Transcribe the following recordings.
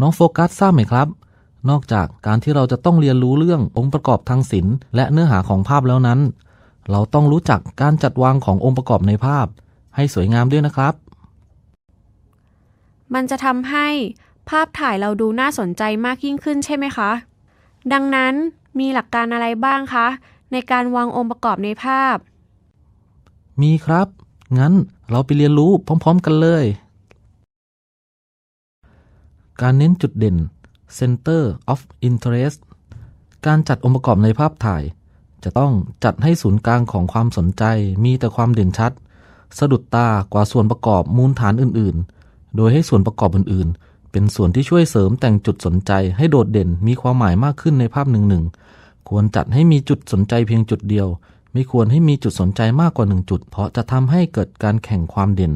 น้องโฟกัสทราบไหมครับ นอกจากการที่เราจะต้องเรียนรู้เรื่ององค์ประกอบทางศิลป์และเนื้อหาของภาพแล้วนั้น เราต้องรู้จักการจัดวางขององค์ประกอบในภาพ ให้สวยงามด้วยนะครับ มันจะทำให้ภาพถ่ายเราดูน่าสนใจมากยิ่งขึ้นใช่ไหมคะ ดังนั้นมีหลักการอะไรบ้างคะ ในการวางองค์ประกอบในภาพ มีครับ งั้นเราไปเรียนรู้พร้อม ๆ กันเลย การเน้นจุดเด่น Center of Interest การจัดองค์ประกอบในภาพถ่าย จะต้องจัดให้ศูนย์กลางของความสนใจมีแต่ความเด่นชัด สะดุดตากว่าส่วนประกอบมูลฐานอื่น ๆ โดยให้ส่วนประกอบอื่น ๆ เป็นส่วนที่ช่วยเสริมแต่งจุดสนใจให้โดดเด่นมีความหมายมากขึ้นในภาพหนึ่งๆ ควรจัดให้มีจุดสนใจเพียงจุดเดียว ไม่ควรให้มีจุดสนใจมากกว่าหนึ่งจุด เพราะจะทำให้เกิดการแข่งความเด่น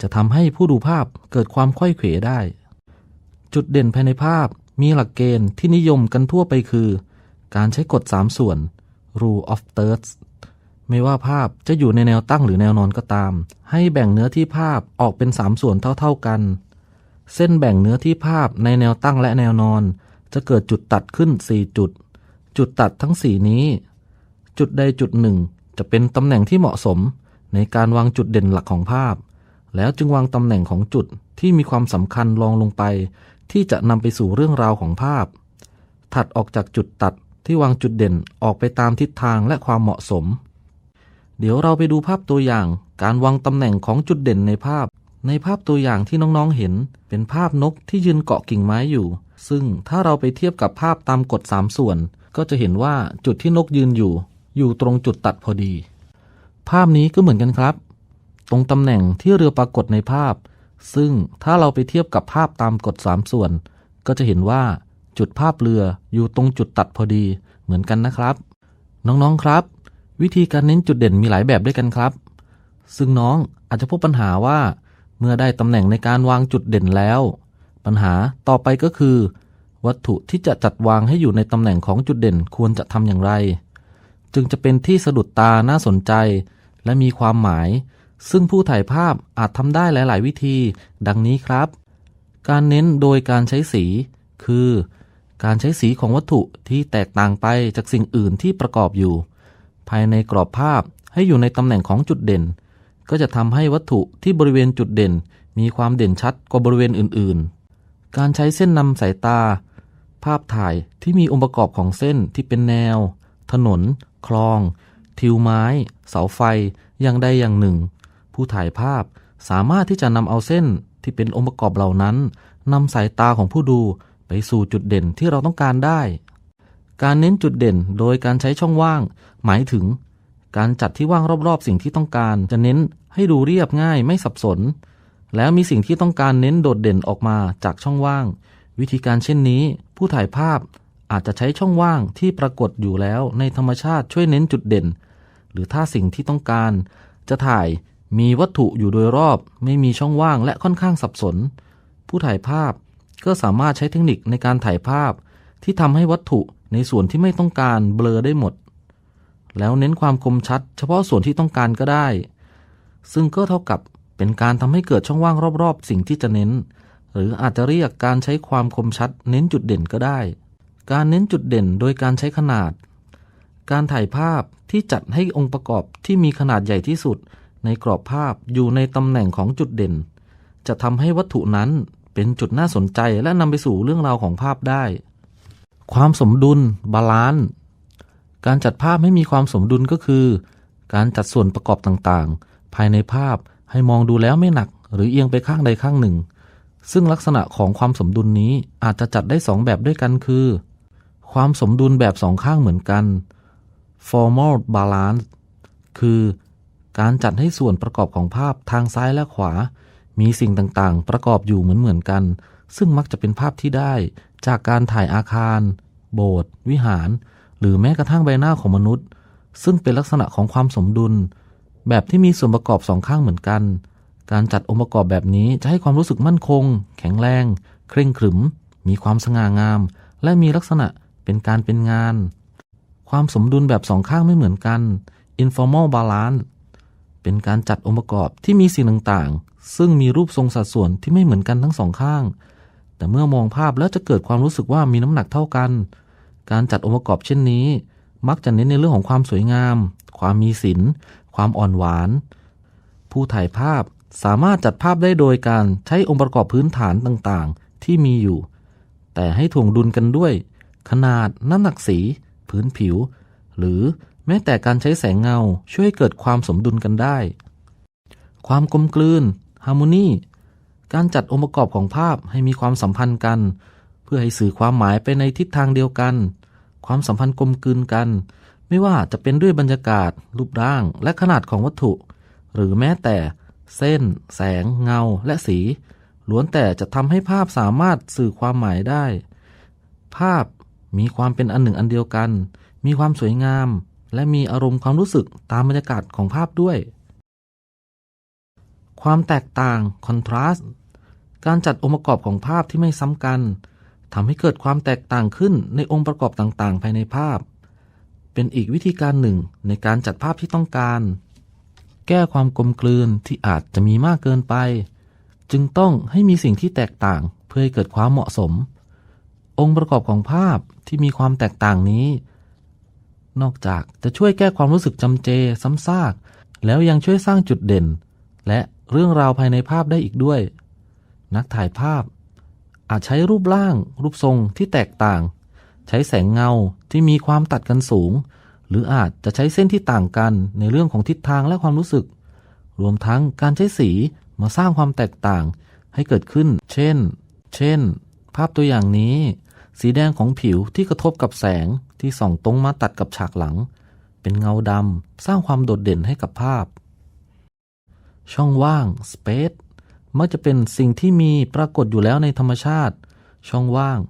จะทำให้ผู้ดูภาพเกิดความค่อยเขวได้ จุดเด่นภายในภาพมีหลักเกณฑ์ที่นิยมกันทั่วไปคือ การใช้กฎ 3 ส่วน rule of thirds ไม่ว่าภาพจะอยู่ในแนวตั้งหรือแนวนอนก็ตาม ให้แบ่งเนื้อที่ภาพออกเป็น 3 ส่วนเท่า ๆกัน เส้นแบ่งเนื้อที่ภาพในแนวตั้งและแนวนอน จะเกิดจุดตัดขึ้น 4 จุด จุดตัดทั้ง 4 นี้ จุดใดจุดหนึ่ง จะเป็นตำแหน่งที่เหมาะสม ในการวางจุดเด่นหลักของภาพ แล้วจึงวางตำแหน่งของจุดที่มีความสำคัญรองลงไป ที่จะนำไปสู่เรื่องราวของภาพ ถัดออกจากจุดตัดที่วางจุดเด่นออกไปตามทิศทางและความเหมาะสม เดี๋ยวเราไปดูภาพตัวอย่าง การวางตำแหน่งของจุดเด่นในภาพ ในภาพตัวอย่างที่น้องๆเห็น เป็นภาพนกที่ยืนเกาะกิ่งไม้อยู่ ซึ่งถ้าเราไปเทียบกับภาพตามกฎ3ส่วน ก็จะเห็นว่าจุดที่นกยืนอยู่ อยู่ตรงจุดตัดพอดี ภาพนี้ก็เหมือนกันครับ ตรงตำแหน่งที่เรือปรากฏในภาพ ซึ่งถ้าเราไปเทียบกับภาพตามกฎ 3 ส่วน ก็จะเห็นว่าจุดภาพเรืออยู่ตรงจุดตัดพอดีเหมือนกันนะครับ น้องๆครับ วิธีการเน้นจุดเด่นมีหลายแบบด้วยกันครับ ซึ่งน้องอาจจะพบปัญหาว่า เมื่อได้ตำแหน่งในการวางจุดเด่นแล้ว ปัญหาต่อไปก็คือ วัตถุที่จะจัดวางให้อยู่ในตำแหน่งของจุดเด่นควรจะทำอย่างไร จึงจะเป็นที่สะดุดตาน่าสนใจ และมีความหมาย ซึ่งผู้ถ่ายภาพอาจทำได้หลาย ๆ วิธี ดังนี้ครับ การเน้นโดยการใช้สี คือ การใช้สีของวัตถุที่แตกต่างไปจากสิ่งอื่นที่ประกอบอยู่ ภายในกรอบภาพให้อยู่ในตำแหน่งของจุดเด่น ก็จะทำให้วัตถุที่บริเวณจุดเด่น มีความเด่นชัดกว่าบริเวณอื่น ๆ การใช้เส้นนำสายตา ภาพถ่ายที่มีองค์ประกอบของเส้นที่เป็นแนว ถนน คลอง ทิวไม้ เสาไฟ อย่างใดอย่างหนึ่ง ผู้ถ่ายภาพสามารถที่จะนำเอาเส้นที่เป็นองค์ประกอบเหล่านั้นนำสายตาของผู้ดูไปสู่จุดเด่นที่เราต้องการได้ การเน้นจุดเด่นโดยการใช้ช่องว่าง หมายถึง การจัดที่ว่างรอบๆ สิ่งที่ต้องการจะเน้นให้ดูเรียบง่ายไม่สับสน แล้วมีสิ่งที่ต้องการเน้นโดดเด่นออกมาจากช่องว่าง วิธีการเช่นนี้ ผู้ถ่ายภาพอาจจะใช้ช่องว่างที่ปรากฏอยู่แล้วในธรรมชาติช่วยเน้นจุดเด่น หรือถ้าสิ่งที่ต้องการจะถ่าย มีวัตถุอยู่โดยรอบ ไม่มีช่องว่างและค่อนข้างสับสน ผู้ถ่ายภาพก็สามารถใช้เทคนิคในการถ่ายภาพ ที่ทำให้วัตถุในส่วนที่ไม่ต้องการเบลอได้หมด แล้วเน้นความคมชัด เฉพาะส่วนที่ต้องการก็ได้ ซึ่งก็เท่ากับเป็นการทำให้เกิดช่องว่างรอบๆ สิ่งที่จะเน้น หรืออาจจะเรียกการใช้ความคมชัด เน้นจุดเด่นก็ได้ การเน้นจุดเด่นโดยการใช้ขนาด การถ่ายภาพที่จัดให้องค์ประกอบที่มีขนาดใหญ่ที่สุด ในกรอบภาพอยู่ในตำแหน่งของจุดเด่น จะทำให้วัตถุนั้นเป็นจุดน่าสนใจและนำไปสู่เรื่องราวของภาพได้ ความสมดุล บาลานซ์การจัดภาพให้มีความสมดุลก็คือ การจัดส่วนประกอบต่างๆ ภายในภาพให้มองดูแล้วไม่หนัก หรือเอียงไปข้างใดข้างหนึ่ง ซึ่งลักษณะของความสมดุลนี้อาจจะจัดได้สองแบบด้วยกันคือ ความสมดุลแบบสองข้างเหมือนกัน formal balance คือ การจัดให้ส่วนประกอบของภาพทางซ้ายและขวา มีสิ่งต่างๆ ประกอบอยู่เหมือนเหมือนกัน ซึ่งมักจะเป็นภาพที่ได้จากการถ่ายอาคาร โบสถ์วิหาร หรือแม้กระทั่งใบหน้าของมนุษย์ ซึ่งเป็นลักษณะของความสมดุล แบบที่มีส่วนประกอบสองข้างเหมือนกัน การจัดองค์ประกอบแบบนี้จะให้ความรู้สึกมั่นคง แข็งแรง เคร่งขรึม มีความสง่างาม และมีลักษณะเป็นการเป็นงาน ความสมดุลแบบสองข้างไม่เหมือนกัน informal balance เป็นการจัดองค์ประกอบที่มีสิ่งต่างๆ ซึ่งมีรูปทรงสัดส่วนที่ไม่เหมือนกันทั้งสองข้าง แต่เมื่อมองภาพแล้วจะเกิดความรู้สึกว่ามีน้ำหนักเท่ากัน การจัดองค์ประกอบเช่นนี้ มักจะเน้นในเรื่องของความสวยงาม ความมีศิลป์ ความอ่อนหวาน ผู้ถ่ายภาพสามารถจัดภาพได้โดยการใช้องค์ประกอบพื้นฐานต่างๆ ที่มีอยู่ แต่ให้ถ่วงดุลกันด้วย ขนาดน้ำหนักสี พื้นผิว หรือ ม้แต่การใช้แสงเงาช่วยให้เกิดความสมดุลกันได้ ความกลมกลืนฮาร์โมนีการจัดองค์ประกอบของภาพให้มีความสัมพันธ์กัน เพื่อให้สื่อความหมายไปในทิศทางเดียวกัน ความสัมพันธ์กลมกลืนกัน ไม่ว่าจะเป็นด้วยบรรยากาศ รูปร่าง และขนาดของวัตถุ หรือแม้แต่ เส้น แสง เงา และสี ล้วนแต่จะทำให้ภาพสามารถสื่อความหมายได้ ภาพมีความเป็นอันหนึ่งอันเดียวกัน มีความสวยงาม และมีอารมณ์ความรู้สึกตามบรรยากาศของภาพด้วย ความแตกต่างคอนทราสต์การจัดองค์ประกอบของภาพที่ไม่ซ้ำกันทำให้เกิดความแตกต่างขึ้นในองค์ประกอบต่างๆ ภายในภาพ เป็นอีกวิธีการหนึ่งในการจัดภาพที่ต้องการ แก้ความกลมกลืนที่อาจจะมีมากเกินไป จึงต้องให้มีสิ่งที่แตกต่างเพื่อให้เกิดความเหมาะสม องค์ประกอบของภาพที่มีความแตกต่างนี้ นอกจากจะช่วยแก้ความรู้สึกจำเจซ้ำซาก แล้วยังช่วยสร้างจุดเด่น และเรื่องราวภายในภาพได้อีกด้วย นักถ่ายภาพ อาจใช้รูปร่าง รูปทรงที่แตกต่าง ใช้แสงเงาที่มีความตัดกันสูง หรืออาจจะใช้เส้นที่ต่างกันในเรื่องของทิศทางและความรู้สึก รวมทั้งการใช้สีมาสร้างความแตกต่างให้เกิดขึ้น เช่น เช่น ภาพตัวอย่างนี้ สีแดงของผิวที่กระทบกับแสงที่ส่องตรงมาตัดกับฉากหลัง เป็นเงาดำสร้างความโดดเด่นให้กับภาพ ช่องว่าง space มักจะเป็นสิ่งที่มีปรากฏอยู่แล้วในธรรมชาติ ช่องว่าง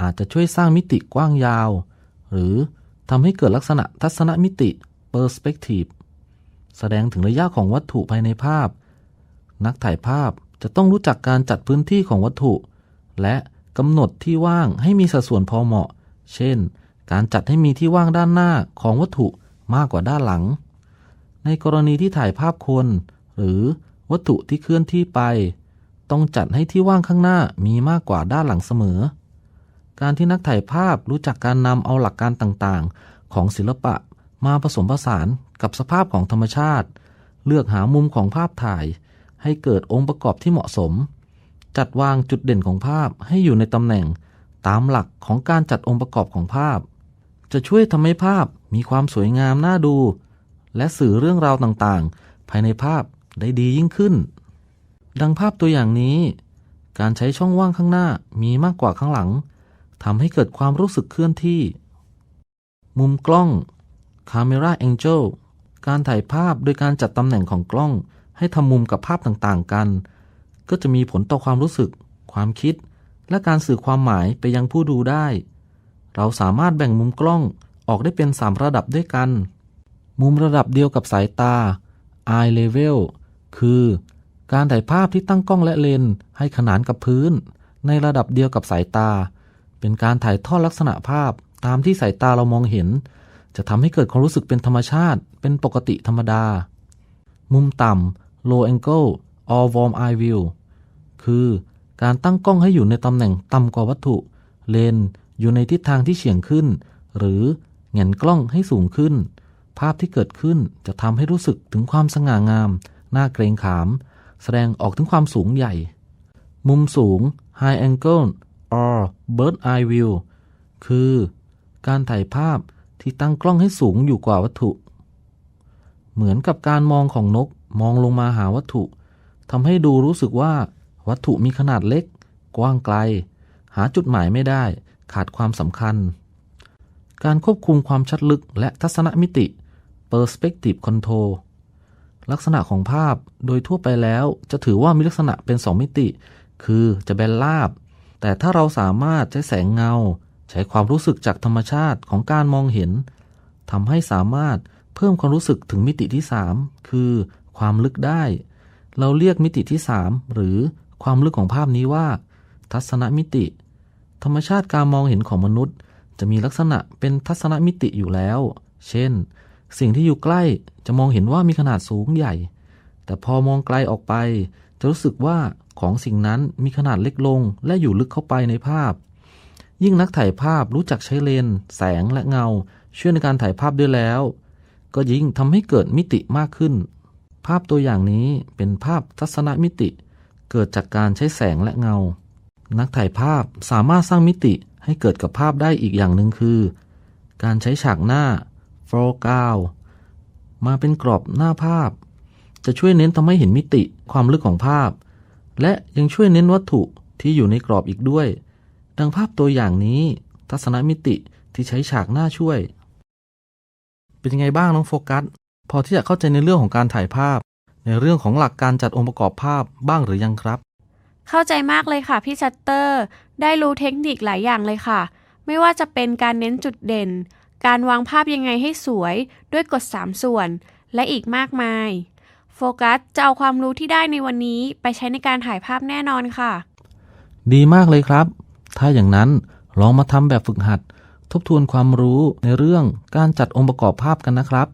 อาจจะช่วยสร้างมิติกว้างยาว หรือทำให้เกิดลักษณะทัศนมิติ perspective แสดงถึงระยะของวัตถุภายในภาพ นักถ่ายภาพจะต้องรู้จักการจัดพื้นที่ของวัตถุ และ กำหนดที่ว่างให้มีสัดส่วนพอเหมาะ เช่น การจัดให้มีที่ว่างด้านหน้าของวัตถุมากกว่าด้านหลัง ในกรณีที่ถ่ายภาพคน หรือวัตถุที่เคลื่อนที่ไป ต้องจัดให้ที่ว่างข้างหน้ามีมากกว่าด้านหลังเสมอ การที่นักถ่ายภาพรู้จักการนำเอาหลักการต่างๆ ของศิลปะมาผสมผสานกับสภาพของธรรมชาติ เลือกหามุมของภาพถ่าย ให้เกิดองค์ประกอบที่เหมาะสม จัดวางจุดเด่นของภาพให้อยู่ในตำแหน่งตามหลักของการจัดองค์ประกอบของภาพ จะช่วยทำให้ภาพมีความสวยงามน่าดู และสื่อเรื่องราวต่างๆ ภายในภาพได้ดียิ่งขึ้น ดังภาพตัวอย่างนี้ การใช้ช่องว่างข้างหน้ามีมากกว่าข้างหลังทำให้เกิดความรู้สึกเคลื่อนที่ มุมกล้อง Camera Angle การถ่ายภาพโดยการจัดตำแหน่งของกล้อง ให้ทำมุมกับภาพต่างๆกัน ก็จะมีผลต่อความรู้สึก ความคิด และการสื่อความหมายไปยังผู้ดูได้ เราสามารถแบ่งมุมกล้องออกได้เป็น 3 ระดับด้วยกัน มุมระดับเดียวกับสายตา eye level คือ การถ่ายภาพที่ตั้งกล้องและเลนส์ให้ขนานกับพื้น ในระดับเดียวกับสายตา เป็นการถ่ายทอดลักษณะภาพตามที่สายตาเรามองเห็น จะทำให้เกิดความรู้สึกเป็นธรรมชาติ เป็นปกติธรรมดา มุมต่ำ low angle or warm eye view คือการตั้งกล้องให้อยู่ในตำแหน่งต่ำกว่าวัตถุ เลนส์อยู่ในทิศทางที่เฉียงขึ้น หรือแหงนกล้องให้สูงขึ้น ภาพที่เกิดขึ้นจะทำให้รู้สึกถึงความสง่างาม น่าเกรงขาม แสดงออกถึงความสูงใหญ่ มุมสูง high angle or bird eye view คือ การถ่ายภาพที่ตั้งกล้องให้สูงอยู่กว่าวัตถุ เหมือนกับการมองของนกมองลงมาหาวัตถุ ทำให้ดูรู้สึกว่า วัตถุมีขนาดเล็ก กว้างไกล หาจุดหมายไม่ได้ ขาดความสำคัญ การควบคุมความชัดลึกและทัศนมิติ perspective control ลักษณะของภาพโดยทั่วไปแล้วจะถือว่ามีลักษณะเป็นสองมิติ คือจะแบนราบ แต่ถ้าเราสามารถใช้แสงเงา ใช้ความรู้สึกจากธรรมชาติของการมองเห็นทำให้สามารถเพิ่มความรู้สึกถึงมิติที่ 3 คือความลึกได้ เราเรียกมิติที่ 3 หรือความลึกของภาพนี้ว่า ทัศนมิติ ธรรมชาติการมองเห็นของมนุษย์ จะมีลักษณะเป็นทัศนมิติอยู่แล้ว เช่น สิ่งที่อยู่ใกล้จะมองเห็นว่ามีขนาดสูงใหญ่ แต่พอมองไกลออกไป จะรู้สึกว่าของสิ่งนั้นมีขนาดเล็กลงและอยู่ลึกเข้าไปในภาพ ยิ่งนักถ่ายภาพรู้จักใช้เลนส์แสงและเงา ช่วยในการถ่ายภาพด้วยแล้ว ก็ยิ่งทำให้เกิดมิติมากขึ้น ภาพตัวอย่างนี้เป็นภาพทัศนมิติ เกิดจากการใช้แสงและเงา นักถ่ายภาพสามารถสร้างมิติให้เกิดกับภาพได้อีกอย่างหนึ่งคือ การใช้ฉากหน้า foreground มาเป็นกรอบหน้าภาพ จะช่วยเน้นทำให้เห็นมิติความลึกของภาพ และยังช่วยเน้นวัตถุที่อยู่ในกรอบอีกด้วย ดังภาพตัวอย่างนี้ ทัศนมิติที่ใช้ฉากหน้าช่วย เป็นยังไงบ้างน้องโฟกัส พอที่จะเข้าใจในเรื่องของการถ่ายภาพ ในเรื่องของหลักการจัดองค์ประกอบภาพบ้างหรือยังครับ เข้าใจมากเลยค่ะพี่ชัตเตอร์ ได้รู้เทคนิคหลายอย่างเลยค่ะ ไม่ว่าจะเป็นการเน้นจุดเด่น การวางภาพยังไงให้สวย ด้วยกฎ 3 ส่วน และอีกมากมาย โฟกัสจะเอาความรู้ที่ได้ในวันนี้ไปใช้ในการถ่ายภาพแน่นอนค่ะ ดีมากเลยครับ ถ้าอย่างนั้นลองมาทำแบบฝึกหัด ทบทวนความรู้ในเรื่องการจัดองค์ประกอบภาพกันนะครับ